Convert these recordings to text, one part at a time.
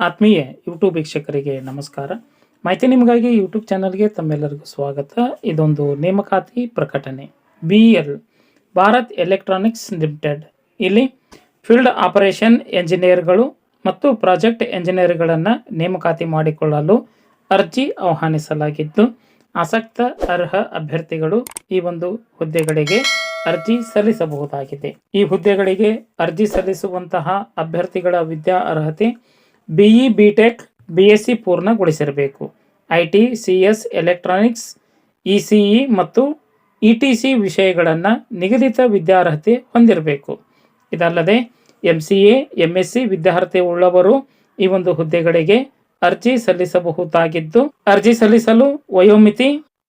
ಆತ್ಮೀಯ ಯೂಟ್ಯೂಬ್ ವೀಕ್ಷಕರಿಗೆ ನಮಸ್ಕಾರ. ಮಾಹಿತಿ ನಿಮಗಾಗಿ ಯೂಟ್ಯೂಬ್ ಚಾನಲ್ಗೆ ತಮ್ಮೆಲ್ಲರಿಗೂ ಸ್ವಾಗತ. ಇದೊಂದು ನೇಮಕಾತಿ ಪ್ರಕಟಣೆ. B L Bharat electronics limited ಇಲ್ಲಿ ಫೀಲ್ಡ್ ಆಪರೇಷನ್ ಎಂಜಿನಿಯರ್ಗಳು ಮತ್ತು ಪ್ರಾಜೆಕ್ಟ್ ಎಂಜಿನಿಯರ್ಗಳನ್ನು ನೇಮಕಾತಿ ಮಾಡಿಕೊಳ್ಳಲು ಅರ್ಜಿ ಆಹ್ವಾನಿಸಲಾಗಿದ್ದು, ಆಸಕ್ತ, ಅರ್ಹ ಅಭ್ಯರ್ಥಿಗಳು ಈ ಒಂದು ಹುದ್ದೆಗಳಿಗೆ ಅರ್ಜಿ ಸಲ್ಲಿಸಬಹುದಾಗಿದೆ. ಈ ಹುದ್ದೆಗಳಿಗೆ ಅರ್ಜಿ ಸಲ್ಲಿಸುವಂತಹ ಅಭ್ಯರ್ಥಿಗಳ ವಿದ್ಯಾ ಅರ್ಹತೆ BE BTech B S C ಪೂರ್ಣಗೊಳಿಸಿರಬೇಕು. I T C S electronics E C E ಮತ್ತು ಇ ಟಿ ಸಿ ವಿಷಯಗಳನ್ನು ನಿಗದಿತ ವಿದ್ಯಾರ್ಹತೆ ಹೊಂದಿರಬೇಕು. ಇದಲ್ಲದೆ M C A M S C ವಿದ್ಯಾರ್ಹತೆ ಉಳ್ಳವರು ಈ ಒಂದು ಹುದ್ದೆಗಳಿಗೆ ಅರ್ಜಿ ಸಲ್ಲಿಸಬಹುದಾಗಿದ್ದು, ಅರ್ಜಿ ಸಲ್ಲಿಸಲು ವಯೋಮಿತಿ,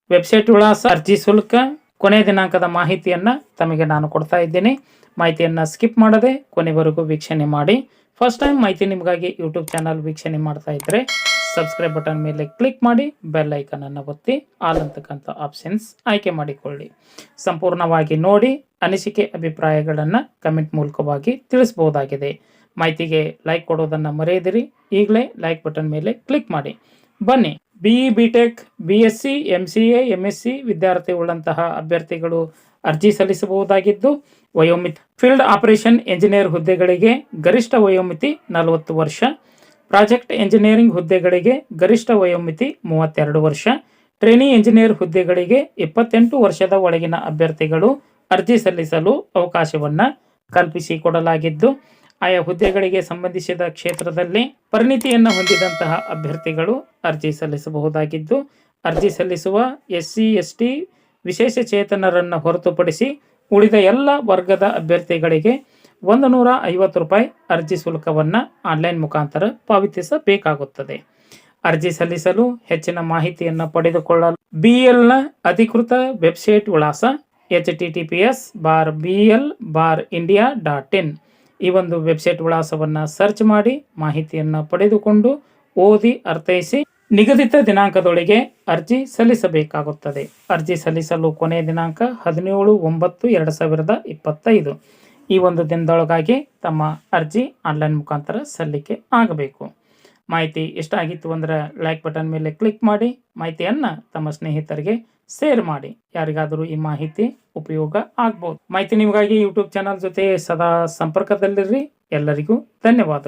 ವೆಬ್ಸೈಟ್ ವಿಳಾಸ, ಅರ್ಜಿ ಶುಲ್ಕ ಕೊನೆಯ ದಿನಾಂಕದ ಮಾಹಿತಿಯನ್ನು ತಮಗೆ ನಾನು ಕೊಡ್ತಾ ಇದ್ದೀನಿ. ಮಾಹಿತಿಯನ್ನು ಸ್ಕಿಪ್ ಮಾಡದೆ ಕೊನೆವರೆಗೂ ವೀಕ್ಷಣೆ ಮಾಡಿ. ಫಸ್ಟ್ ಟೈಮ್ ಮಾಹಿತಿ ನಿಮಗಾಗಿ ಯೂಟ್ಯೂಬ್ ಚಾನಲ್ ವೀಕ್ಷಣೆ ಮಾಡ್ತಾ ಇದ್ದರೆ ಸಬ್ಸ್ಕ್ರೈಬ್ ಬಟನ್ ಮೇಲೆ ಕ್ಲಿಕ್ ಮಾಡಿ ಬೆಲ್ ಐಕನ್ ಅನ್ನು ಒತ್ತಿ ಆಲ್ ಅಂತಕ್ಕಂಥ ಆಪ್ಷನ್ಸ್ ಆಯ್ಕೆ ಮಾಡಿಕೊಳ್ಳಿ. ಸಂಪೂರ್ಣವಾಗಿ ನೋಡಿ, ಅನಿಸಿಕೆ ಅಭಿಪ್ರಾಯಗಳನ್ನು ಕಮೆಂಟ್ ಮೂಲಕವಾಗಿ ತಿಳಿಸಬಹುದಾಗಿದೆ. ಮಾಹಿತಿಗೆ ಲೈಕ್ ಕೊಡೋದನ್ನು ಮರೆಯದಿರಿ. ಈಗಲೇ ಲೈಕ್ ಬಟನ್ ಮೇಲೆ ಕ್ಲಿಕ್ ಮಾಡಿ. ಬನ್ನಿ. BE B tech B S C M C A M S C ವಿದ್ಯಾರ್ಥಿ ಉಳ್ಳಂತಹ ಅಭ್ಯರ್ಥಿಗಳು ಅರ್ಜಿ ಸಲ್ಲಿಸಬಹುದಾಗಿದ್ದು, ವಯೋಮಿತಿ ಫೀಲ್ಡ್ ಆಪರೇಷನ್ ಎಂಜಿನಿಯರ್ ಹುದ್ದೆಗಳಿಗೆ ಗರಿಷ್ಠ ವಯೋಮಿತಿ ನಲವತ್ತು ವರ್ಷ, ಪ್ರಾಜೆಕ್ಟ್ ಎಂಜಿನಿಯರಿಂಗ್ ಹುದ್ದೆಗಳಿಗೆ ಗರಿಷ್ಠ ವಯೋಮಿತಿ ಮೂವತ್ತೆರಡು ವರ್ಷ ಟ್ರೈನಿ ಎಂಜಿನಿಯರ್ ಹುದ್ದೆಗಳಿಗೆ ಇಪ್ಪತ್ತೆಂಟು ವರ್ಷದ ಒಳಗಿನ ಅಭ್ಯರ್ಥಿಗಳು ಅರ್ಜಿ ಸಲ್ಲಿಸಲು ಅವಕಾಶವನ್ನು ಕಲ್ಪಿಸಿಕೊಡಲಾಗಿದ್ದು ಆಯಾ ಹುದ್ದೆಗಳಿಗೆ ಸಂಬಂಧಿಸಿದ ಕ್ಷೇತ್ರದಲ್ಲಿ ಪರಿಣಿತಿಯನ್ನು ಹೊಂದಿದಂತಹ ಅಭ್ಯರ್ಥಿಗಳು ಅರ್ಜಿ ಸಲ್ಲಿಸಬಹುದಾಗಿದ್ದು, ಅರ್ಜಿ ಸಲ್ಲಿಸುವ ಎಸ್ ಸಿ ಎಸ್ ಟಿ ವಿಶೇಷ ಚೇತನರನ್ನು ಹೊರತುಪಡಿಸಿ ಉಳಿದ ಎಲ್ಲ ವರ್ಗದ ಅಭ್ಯರ್ಥಿಗಳಿಗೆ ಒಂದು ನೂರ ಐವತ್ತು ರೂಪಾಯಿ ಅರ್ಜಿ ಶುಲ್ಕವನ್ನು ಆನ್ಲೈನ್ ಮುಖಾಂತರ ಪಾವತಿಸಬೇಕಾಗುತ್ತದೆ. ಅರ್ಜಿ ಸಲ್ಲಿಸಲು ಹೆಚ್ಚಿನ ಮಾಹಿತಿಯನ್ನು ಪಡೆದುಕೊಳ್ಳಲು ಬಿ ಎಲ್ನ ಅಧಿಕೃತ ವೆಬ್ಸೈಟ್ ವಿಳಾಸ H T T P S bar B L bar India dot in ಈ ಒಂದು ವೆಬ್ಸೈಟ್ ವಿಳಾಸವನ್ನು ಸರ್ಚ್ ಮಾಡಿ ಮಾಹಿತಿಯನ್ನು ಪಡೆದುಕೊಂಡು ಓದಿ ಅರ್ಥೈಸಿ ನಿಗದಿತ ದಿನಾಂಕದೊಳಗೆ ಅರ್ಜಿ ಸಲ್ಲಿಸಬೇಕಾಗುತ್ತದೆ. ಅರ್ಜಿ ಸಲ್ಲಿಸಲು ಕೊನೆಯ ದಿನಾಂಕ ಹದಿನೇಳು ಒಂಬತ್ತು ಎರಡು ಸಾವಿರದ ಇಪ್ಪತ್ತೈದು. ಈ ಒಂದು ದಿನದೊಳಗಾಗಿ ತಮ್ಮ ಅರ್ಜಿ ಆನ್ಲೈನ್ ಮುಖಾಂತರ ಸಲ್ಲಿಕೆ ಆಗಬೇಕು. ಮಾಹಿತಿ ಇಷ್ಟ ಆಗಿತ್ತು ಅಂದ್ರೆ ಲೈಕ್ ಬಟನ್ ಮೇಲೆ ಕ್ಲಿಕ್ ಮಾಡಿ ಮಾಹಿತಿಯನ್ನು ತಮ್ಮ ಸ್ನೇಹಿತರಿಗೆ ಶೇರ್ ಮಾಡಿ. ಯಾರಿಗಾದರೂ ಈ ಮಾಹಿತಿ ಉಪಯೋಗ ಆಗ್ಬೋದು. ಮಾಹಿತಿ ನಿಮಗಾಗಿ ಯೂಟ್ಯೂಬ್ ಚಾನಲ್ ಜೊತೆ ಸದಾ ಸಂಪರ್ಕದಲ್ಲಿರ್ರಿ ಎಲ್ಲರಿಗೂ ಧನ್ಯವಾದಗಳು.